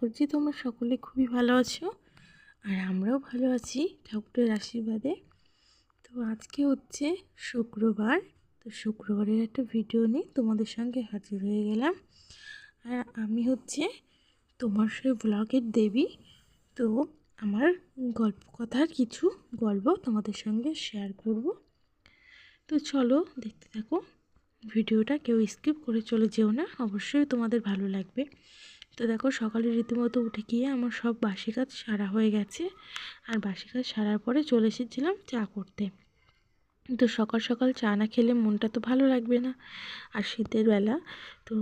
করছি, তোমরা সকলে খুবই ভালো আছো আর আমরাও ভালো আছি ঠাকুরের আশীর্বাদে। তো আজকে হচ্ছে শুক্রবার, তো শুক্রবারের একটা ভিডিও নিয়ে তোমাদের সঙ্গে হাজির হয়ে গেলাম। আর আমি হচ্ছে তোমার সেই ব্লগের দেবী, তো আমার গল্প কথার কিছু গল্প তোমাদের সঙ্গে শেয়ার করব। তো চলো দেখতে থাকো ভিডিওটা কেউ স্কিপ করে চলে যেও না, অবশ্যই তোমাদের ভালো লাগবে। তো দেখো সকালে রীতিমতো উঠে গিয়ে আমার সব বাসি কাজ সারা হয়ে গেছে। আর বাসি কাজ সারার পরে চলে এসেছিলাম চা করতে। তো সকাল সকাল চা না খেলে মনটা তো ভালো লাগবে না। আর শীতের বেলা, তো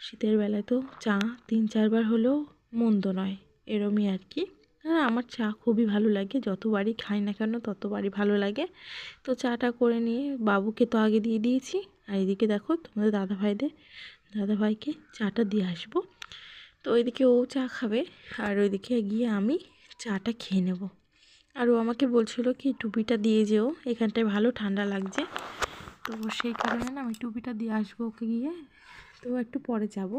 শীতের বেলায় তো চা তিন চারবার হলেও মন্দ নয়, এরমই আর কি। হ্যাঁ আমার চা খুবই ভালো লাগে, যতবারই খাই না কেন ততবারই ভালো লাগে। তো চাটা করে নিয়ে বাবুকে তো আগে দিয়ে দিয়েছি। আর এদিকে দেখো তোমাদের দাদাভাইদের, দাদাভাইকে চাটা দিয়ে আসব। তো ওইদিকে ও চা খাবে আর ওইদিকে গিয়ে আমি চাটা খেয়ে নেব। আর ও আমাকে বলছিল কি, টুপিটা দিয়ে যেও, এখানটায় ভালো ঠান্ডা লাগছে। তো সেই কারণে না আমি টুপিটা দিয়ে আসব ওকে গিয়ে। তো একটু পরে যাব।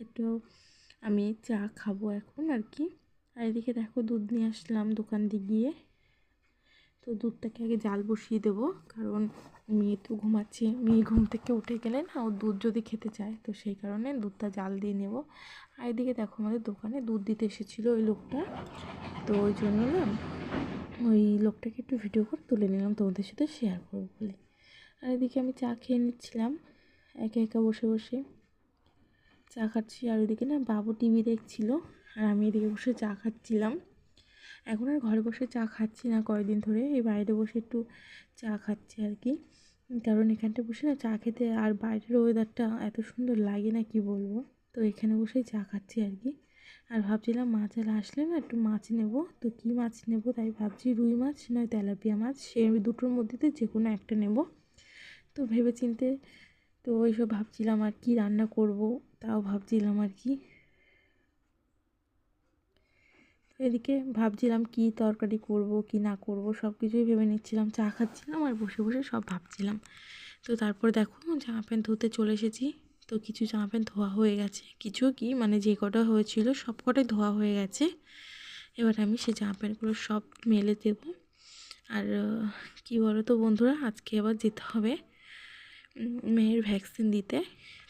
একটু আমি চা খাব এখন আর কি। আর এদিকে দেখো দুধ নিয়ে আসলাম দোকান দিয়ে গিয়ে। তো দুধটাকে আগে জাল বসিয়ে দেবো, কারণ মেয়ে তো ঘুমাচ্ছে। মেয়ে ঘুম থেকে উঠে গেলে না, ও দুধ যদি খেতে চায়, তো সেই কারণে দুধটা জাল দিয়ে নেব। আর এদিকে দেখো আমাদের দোকানে দুধ দিতে এসেছিল ওই লোকটা। তো ওই জন্য না ওই লোকটাকে একটু ভিডিও করে তুলে নিলাম, তোমাদের সাথে শেয়ার করব বলে। আর এদিকে আমি চা খেয়ে নিচ্ছিলাম, একা একা বসে বসে। চা খাচ্ছি, আর ওইদিকে না বাবু টিভি দেখছিল, আর আমি এদিকে বসে চা খাচ্ছিলাম। এখন আর ঘরে বসে চা খাচ্ছি না কয়েকদিন ধরে, এই বাইরে বসে একটু চা খাচ্ছি আর কি। কারণ এখানটা বসে না চা খেতে আর বাইরের ওয়েদারটা এত সুন্দর লাগে না, কি বলব? তো এখানে বসেই চা খাচ্ছি আর কি। আর ভাবছিলাম মাছ আর আসলে না একটু মাছ নেব। তো কী মাছ নেব তাই ভাবছি রুই মাছ, নয় তেলাপিয়া মাছ, সে দুটোর মধ্যেতে যে কোনো একটা নেব। তো ভেবে চিনতে তো ওইসব ভাবছিলাম আর কি রান্না করব, তাও ভাবছিলাম আর কি। এদিকে ভাবছিলাম কি তরকারি করব, কি না করব সব কিছুই ভেবে নিচ্ছিলাম, চা খাচ্ছিলাম আর বসে বসে সব ভাবছিলাম। তো তারপর দেখো জামা প্যান্ট ধুতে চলে এসেছি। তো কিছু জামা প্যান্ট ধোয়া হয়ে গেছে, কিছু কি মানে যে কটা হয়েছিল সব কটাই ধোয়া হয়ে গেছে। এবার আমি সেই জামা প্যান্টগুলো সব মেলে দেব। আর কি বলো তো বন্ধুরা, আজকে আবার যেতে হবে মেয়ের ভ্যাকসিন দিতে।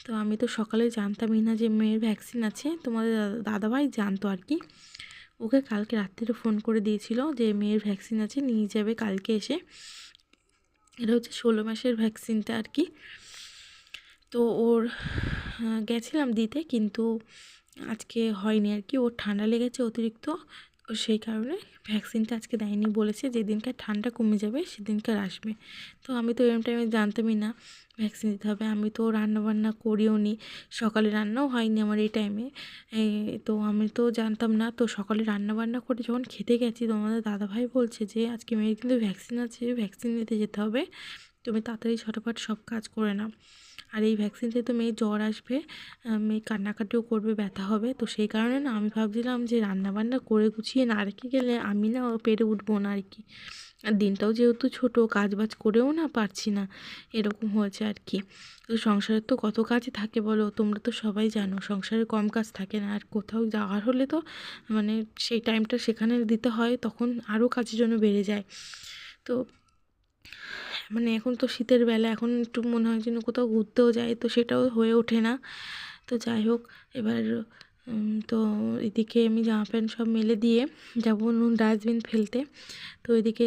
তো আমি তো সকালে জানতামই না যে মেয়ের ভ্যাকসিন আছে। তোমাদের দাদাভাই জানতো আর কি। ওকে কালকে রাত্রিরে ফোন করে দিয়েছিল যে, মেয়ের ভ্যাকসিন আছে, নিয়ে যাবে কালকে এসে। এটা হচ্ছে ষোলো মাসের ভ্যাকসিনটা আর কি। তো ওর গেছিলাম দিতে, কিন্তু আজকে হয়নি আর কি। ওর ঠান্ডা লেগেছে অতিরিক্ত। সেই কারণে ভ্যাকসিনটা আজকে দেয়নি, বলেছে যেদিনকার ঠান্ডা কমে যাবে, সেদিনকার আসবে। তো আমি তো এরম টাইমে জানতামই না ভ্যাকসিন দিতে হবে। আমি তো রান্নাবান্না করিও নি, সকালে রান্নাও হয়নি আমার এই টাইমে তো আমি তো জানতাম না, তো সকালে রান্নাবান্না করে যখন খেতে গেছি, তো আমাদের দাদাভাই বলছে যে, আজকে মেয়ের কিন্তু ভ্যাকসিন আছে, ভ্যাকসিন নিতে যেতে হবে। তুমি তাড়াতাড়ি ছটাফট সব কাজ করে নাও। আর এই ভ্যাকসিনতে তো মেয়ে জ্বর আসবে মেয়ে কান্নাকাটিও করবে, ব্যথা হবে। তো সেই কারণে না আমি ভাবছিলাম যে রান্নাবান্না করে গুছিয়ে না রেখে গেলে আমি না পেরে উঠবো না আর কি। আর দিনটাও যেহেতু ছোটো কাজ বাজ করেও না পারছি না, এরকম হয়েছে আর কি। তো সংসারের তো কত কাজই থাকে বলো, তোমরা তো সবাই জানো, সংসারে কম কাজ থাকে না। আর কোথাও যাওয়ার হলে তো মানে সেই টাইমটা সেখানে দিতে হয়, তখন আরও কাজের জন্য বেড়ে যায়। তো মানে এখন তো শীতের বেলা, এখন একটু মনে হয় যেন কোথাও ঘুরতেও যায় তো সেটাও হয়ে ওঠে না। তো যাই হোক, এবার তো এদিকে আমি জামা প্যান্ট সব মেলে দিয়ে যাব ডাস্টবিন ফেলতে। তো এদিকে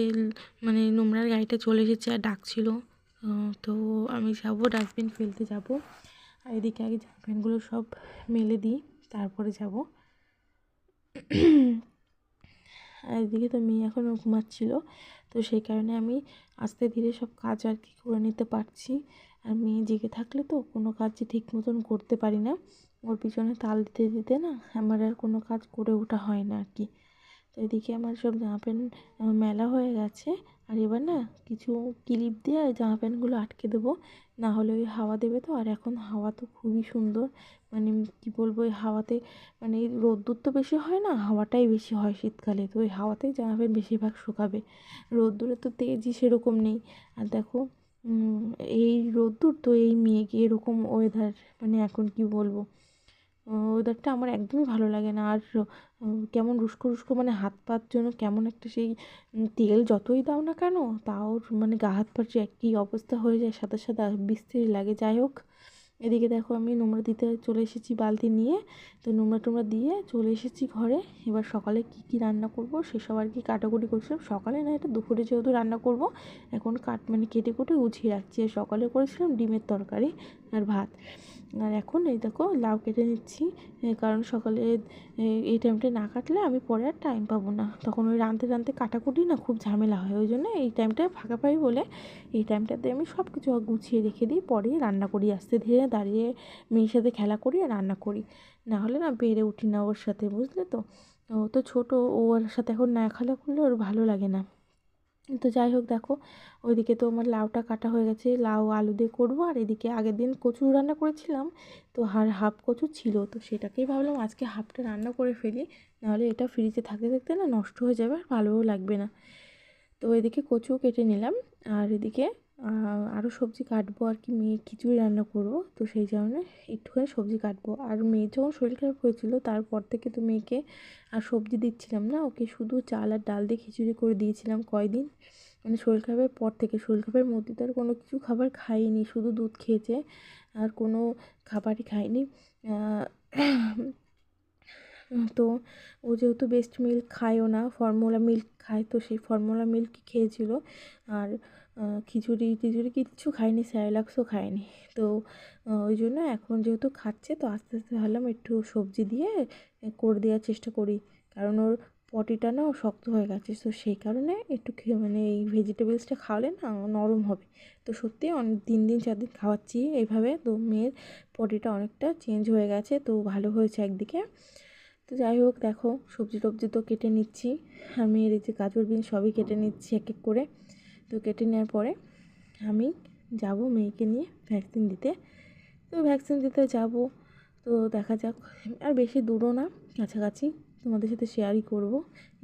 মানে নোংরার গাড়িটা চলে এসেছে আর ডাকছিল। তো আমি যাব, ডাস্টবিন ফেলতে যাব। আর এদিকে আগে জামা প্যান্টগুলো সব মেলে দিই, তারপরে যাব। আর এদিকে তো মেয়ে এখনও ঘুমাচ্ছিলো। তো সেই কারণে আমি আস্তে ধীরে সব কাজ আর কি করে নিতে পারছি। আর মেয়ে জেগে থাকলে তো কোনো কাজ ঠিক মতন করতে পারি না। ওর পিছনে তাল দিতে দিতে না আমার আর কোনো কাজ করে ওঠা হয় না আর কি। তো এদিকে আমার সব জামা প্যান্ট মেলা হয়ে গেছে। আর এবার না কিছু ক্লিপ দিয়ে জামা প্যান্টগুলো আটকে দেবো। না হলে ওই হাওয়া দেবে তো। আর এখন হাওয়া তো খুবই সুন্দর। মানে কি বলব, ওই হাওয়াতে মানে রোদ্দুর তো বেশি হয় না, হাওয়াটাই বেশি হয় শীতকালে। তো ওই হাওয়াতেই জামা প্যান্ট বেশিরভাগ শুকাবে। রোদ্দুরে তো তেজই সেরকম নেই। আর দেখো এই রোদ্দুর তো এই মেঘ এরকম ওয়েদার মানে এখন কি বলব? ওয়েদারটা আমার একদমই ভালো লাগে না। আর কেমন রুস্কো রুস্কো মানে হাত পার জন্য কেমন একটা সেই তেল যতই দাও না কেন, তাও মানে গা হাত পার যে একই অবস্থা হয়ে যায়, সাদা সাদা বিশ্রী লাগে। যাই হোক এদিকে দেখো আমি নোংরা দিতে চলে এসেছি বালতি নিয়ে। তো নোংরা টোংরা দিয়ে চলে এসেছি ঘরে। এবার সকালে কি কি রান্না করব সেসব আর কি কাটাকুটি করছিলাম। সকালে না এটা দুপুরে যেহেতু রান্না করব, এখন কাট মানে কেটে কুটে উছিয়ে রাখছি। আর সকালে করেছিলাম ডিমের তরকারি আর ভাত। আর এখন এই দেখো লাউ কেটে নিচ্ছি কারণ সকালে এই টাইমটা না কাটলে আমি পরে আর টাইম পাবো না। তখন ওই রাঁধতে রাঁধতে কাটাকুটি না খুব ঝামেলা হয়। ওই জন্য এই টাইমটা ফাঁকা পাই বলে এই টাইমটাতে আমি সব কিছু গুছিয়ে রেখে দিই, পরে রান্না করি। আস্তে ধীরে দাঁড়িয়ে মেয়ের সাথে খেলা করি আর রান্না করি। না হলে না বেড়ে উঠি না ওর সাথে, বুঝলে তো? ও তো ছোটো ওর সাথে এখন না খেলা করলে ওর ভালো লাগে না। তো যাই হোক দেখো, ওইদিকে তো আমার লাউটা কাটা হয়ে গেছে, লাউ আলু দিয়ে করব আর এদিকে আগের দিন কচু রান্না করেছিলাম, তো আর হাফ কচু ছিল, তো সেটাকেই ভাবলাম আজকে হাফটা রান্না করে ফেলি, নাহলে এটা ফ্রিজে থাকতে থাকতে না নষ্ট হয়ে যাবে আর ভালোও লাগবে না। তো এদিকে কচু কেটে নিলাম, আর এদিকে আরও সবজি কাটবো আর কি, মেয়ে খিচুড়ি রান্না করব, তো সেই কারণে একটুখানি সবজি কাটবো। আর মেয়ে যখন শরীর খারাপ হয়েছিল, তারপর থেকে তো মেয়েকে আর সবজি দিচ্ছিলাম না, ওকে শুধু চাল আর ডাল দিয়ে খিচুড়ি করে দিয়েছিলাম কয়দিন। মানে শরীর খারাপের পর থেকে, শরীর খারাপের মধ্যে তো আর কোনো কিছু খাবার খাইনি, শুধু দুধ খেয়েছে, আর কোনো খাবারই খায়নি তো ও যেহেতু বেস্ট মিল্ক খায়ও না ফর্মুলা মিল্ক খায়, তো সেই ফর্মুলা মিল্ক খেয়েছিল। আর খিচুড়ি টিচুড়ি কিচ্ছু খায়নি স্যারেলাক্সও খায়নি তো ওই জন্য এখন যেহেতু খাচ্ছে, তো আস্তে আস্তে ভাবলাম একটু সবজি দিয়ে করে দেওয়ার চেষ্টা করি। কারণ ওর পটিটা না শক্ত হয়ে গেছে, তো সেই কারণে একটু মানে এই ভেজিটেবলসটা খাওয়ালে না নরম হবে। তো সত্যি অনেক দিন দিন, চার দিন খাওয়াচ্ছি এইভাবে, তো মেয়ের পটিটা অনেকটা চেঞ্জ হয়ে গেছে, তো ভালো হয়েছে একদিকে। তো যাই হোক, দেখো, সবজি টবজি তো কেটে নিচ্ছি। আর মেয়ের এই যে গাজর বিন সবই কেটে নিচ্ছি এক এক করে। তো কেটে নেওয়ার পরে আমি যাব মেয়েকে নিয়ে ভ্যাকসিন দিতে। তো ভ্যাকসিন দিতে যাব। তো দেখা যাক, আর বেশি দূরও না, কাছাকাছি। তোমাদের সাথে শেয়ারই করব।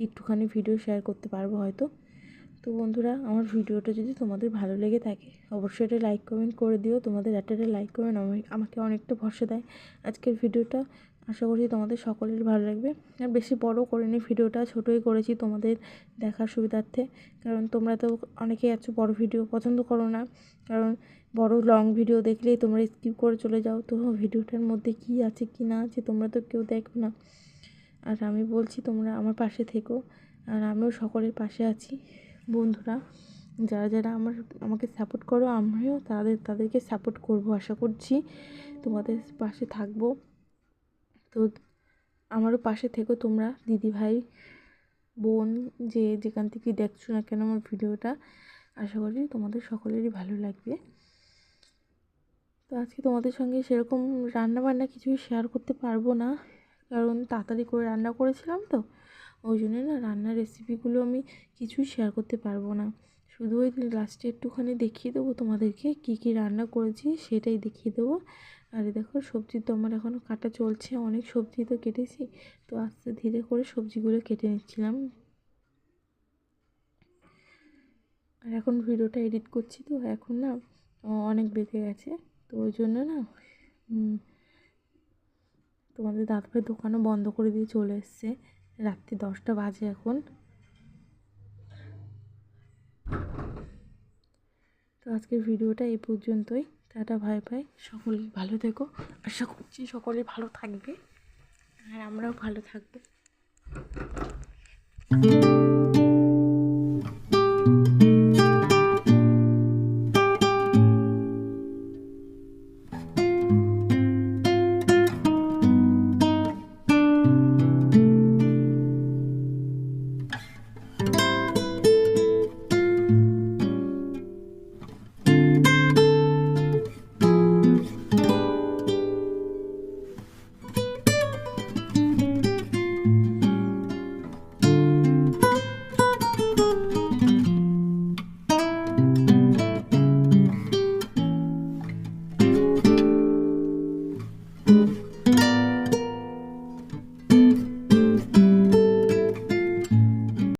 একটুখানি ভিডিও শেয়ার করতে পারব হয়তো। তো বন্ধুরা, আমার ভিডিওটা যদি তোমাদের ভালো লেগে থাকে, অবশ্যই এটা লাইক কমেন্ট করে দিও। তোমাদের একটা লাইক কমেন্ট আমাকে অনেকটা ভরসা দেয়। আজকের ভিডিওটা আশা করছি তোমাদের সকলের ভালো লাগবে। আর বেশি বড় করিনি, ভিডিওটা ছোটোই করেছি তোমাদের দেখার সুবিধার্থে। কারণ তোমরা তো অনেকেই আছো বড় ভিডিও পছন্দ করো না। কারণ বড় লং ভিডিও দেখলেই তোমরা স্কিপ করে চলে যাও। তো ভিডিওটার মধ্যে কি আছে, কি না আছে, তোমরা তো কেউ দেখো না। আর আমি বলছি, তোমরা আমার পাশে থেকো। আর আমিও সকলের পাশে আছি, বন্ধুরা। যারা যারা আমার, আমাকে সাপোর্ট করো, আমিও তাদের, তাদেরকে সাপোর্ট করব, আশা করছি। তোমাদের পাশে থাকব। তো আমারও পাশে থেকো তোমরা দিদি ভাই বোন, যে যেখান থেকে দেখছ না কেন আমার ভিডিওটা। আশা করি তোমাদের সকলেরই ভালো লাগবে। তো আজকে তোমাদের সঙ্গে সেরকম রান্না বান্না কিছুই শেয়ার করতে পারব না, কারণ তাড়াতাড়ি করে রান্না করেছিলাম তো, ওই জন্যই না রান্নার রেসিপিগুলো আমি কিছুই শেয়ার করতে পারব না। শুধু ওই লাস্টে একটুখানি দেখিয়ে দেবো তোমাদেরকে কী কী রান্না করেছি, সেটাই দেখিয়ে দেবো। আর দেখো, সবজি তো আমার এখনও কাটা চলছে, অনেক সবজি তো কেটেছি। তো আস্তে ধীরে করে সবজিগুলো কেটে নিচ্ছিলাম। আর এখন ভিডিওটা এডিট করছি তো, এখন না অনেক বেঁধে গেছে। তো ওই জন্য না তোমাদের দাদাভাই দোকানও বন্ধ করে দিয়ে চলে এসছে। রাত্রি দশটা বাজে এখন। তো আজকের ভিডিওটা এই পর্যন্তই। টাটা ভাই ভাই সকলে ভালো থেকো। আশা করছি সকলে ভালো থাকবে। আর আমরাও ভালো থাকব।